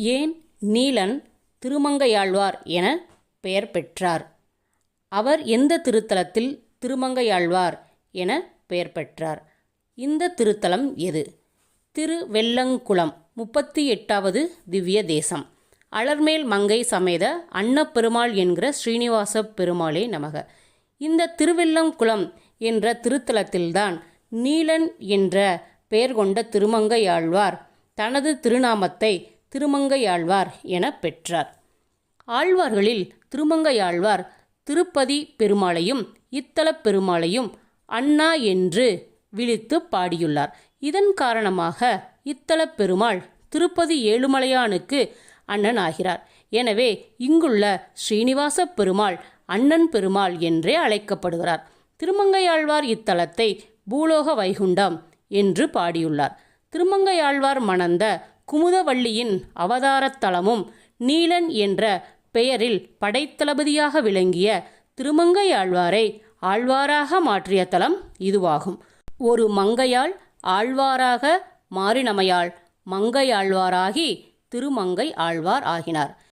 ஏன் நீலன் திருமங்கையாழ்வார் என பெயர் பெற்றார்? அவர் எந்த திருத்தலத்தில் திருமங்கையாழ்வார் என பெயர் பெற்றார்? இந்த திருத்தலம் எது? திருவெல்லங்குளம் முப்பத்தி எட்டாவது திவ்ய தேசம். அலர்மேல் மங்கை சமேத அன்னப்பெருமாள் என்கிற ஸ்ரீனிவாச பெருமாளே நமக. இந்த திருவெல்லங்குளம் என்ற திருத்தலத்தில்தான் நீலன் என்ற பெயர் கொண்ட திருமங்கையாழ்வார் தனது திருநாமத்தை திருமங்கையாழ்வார் என பெற்றார். ஆழ்வார்களில் திருமங்கையாழ்வார் திருப்பதி பெருமாளையும் இத்தலப் பெருமாளையும் அண்ணா என்று விழித்து பாடியுள்ளார். இதன் காரணமாக இத்தலப் பெருமாள் திருப்பதி ஏழுமலையானுக்கு அண்ணன் ஆகிறார் எனவே இங்குள்ள ஸ்ரீனிவாச பெருமாள் அண்ணன் பெருமாள் என்றே அழைக்கப்படுகிறார். திருமங்கையாழ்வார் இத்தலத்தை பூலோக வைகுண்டம் என்று பாடியுள்ளார். திருமங்கையாழ்வார் மணந்த குமுதவள்ளியின் அவதாரத் தலமும் நீலன் என்ற பெயரில் படைத்தளபதியாக விளங்கிய திருமங்கையாழ்வாரை ஆழ்வாராக மாற்றிய தலம் இதுவாகும். ஒரு மங்கையால் ஆழ்வாராக மாறினமையால் மங்கையாழ்வாராகி திருமங்கை ஆழ்வார் ஆகினார்.